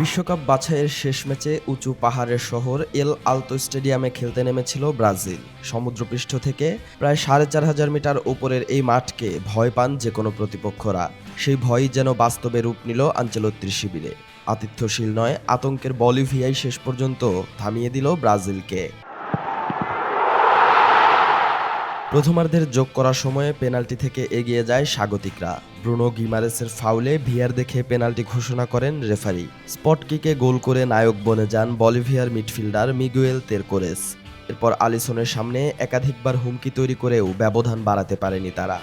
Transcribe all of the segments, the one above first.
বিশ্বকাপ বাছাইয়ের শেষ ম্যাচে উঁচু পাহাড়ের শহর এল আলতো স্টেডিয়ামে খেলতে নেমেছিল ব্রাজিল। সমুদ্রপৃষ্ঠ থেকে প্রায় সাড়ে চার হাজার মিটার উপরের এই মাঠকে ভয় পান যে কোনো প্রতিপক্ষরা। সেই ভয়ই যেন বাস্তবে রূপ নিল আঞ্চলত্রী শিবিরে। আতিথ্যশীল নয়, আতঙ্কের বলিভিয়াই শেষ পর্যন্ত থামিয়ে দিল ব্রাজিলকে। প্রথমার্ধের যোগ করার সময়ে পেনাল্টি থেকে এগিয়ে যায় স্বাগতিকরা। ব্রুনো গিমারেসের ফাউলে ভিয়ার দেখে পেনাল্টি ঘোষণা করেন রেফারি। স্পট কিকে গোল করে নায়ক বনে যান বলিভিয়ার মিডফিল্ডার মিগুয়েল তেরকোরেস। এরপর আলিসনের সামনে একাধিকবার হুমকি তৈরি করেও ব্যবধান বাড়াতে পারেনি তারা।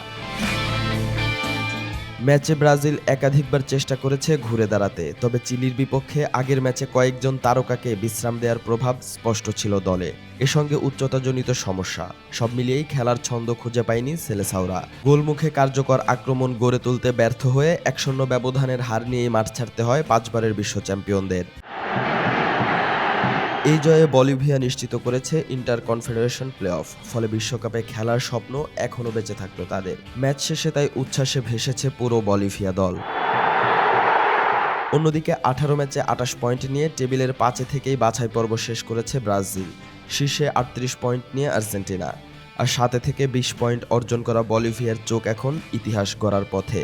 ম্যাচে ব্রাজিল একাধিকবার চেষ্টা করেছে ঘুরে দাঁড়াতে, তবে চিলির বিপক্ষে আগের ম্যাচে কয়েকজন তারকাকে বিশ্রাম দেওয়ার প্রভাব স্পষ্ট ছিল দলে। এ সঙ্গে উচ্চতাজনিত সমস্যা, সব মিলিয়েই খেলার ছন্দ খুঁজে পায়নি সেলেসাওরা। গোলমুখে কার্যকর আক্রমণ গড়ে তুলতে ব্যর্থ হয়ে এক শূন্য ব্যবধানের হার নিয়েই মাঠ ছাড়তে হয় পাঁচবারের বিশ্ব চ্যাম্পিয়নদের। এই জয়ে বলিভিয়া নিশ্চিত করেছে ইন্টার কনফেডারেশন প্লে অফ ফলে বিশ্বকাপে খেলার স্বপ্ন এখনও বেঁচে থাকল তাদের। ম্যাচ শেষে তাই উচ্ছ্বাসে ভেসেছে পুরো বলিভিয়া দল। অন্যদিকে আঠারো ম্যাচে আটাশ পয়েন্ট নিয়ে টেবিলের পাঁচে থেকেই বাছাই পর্ব শেষ করেছে ব্রাজিল। শীর্ষে আটত্রিশ পয়েন্ট নিয়ে আর্জেন্টিনা। আর সাতে থেকে বিশ পয়েন্ট অর্জন করা বলিভিয়ার চোখ এখন ইতিহাস গড়ার পথে।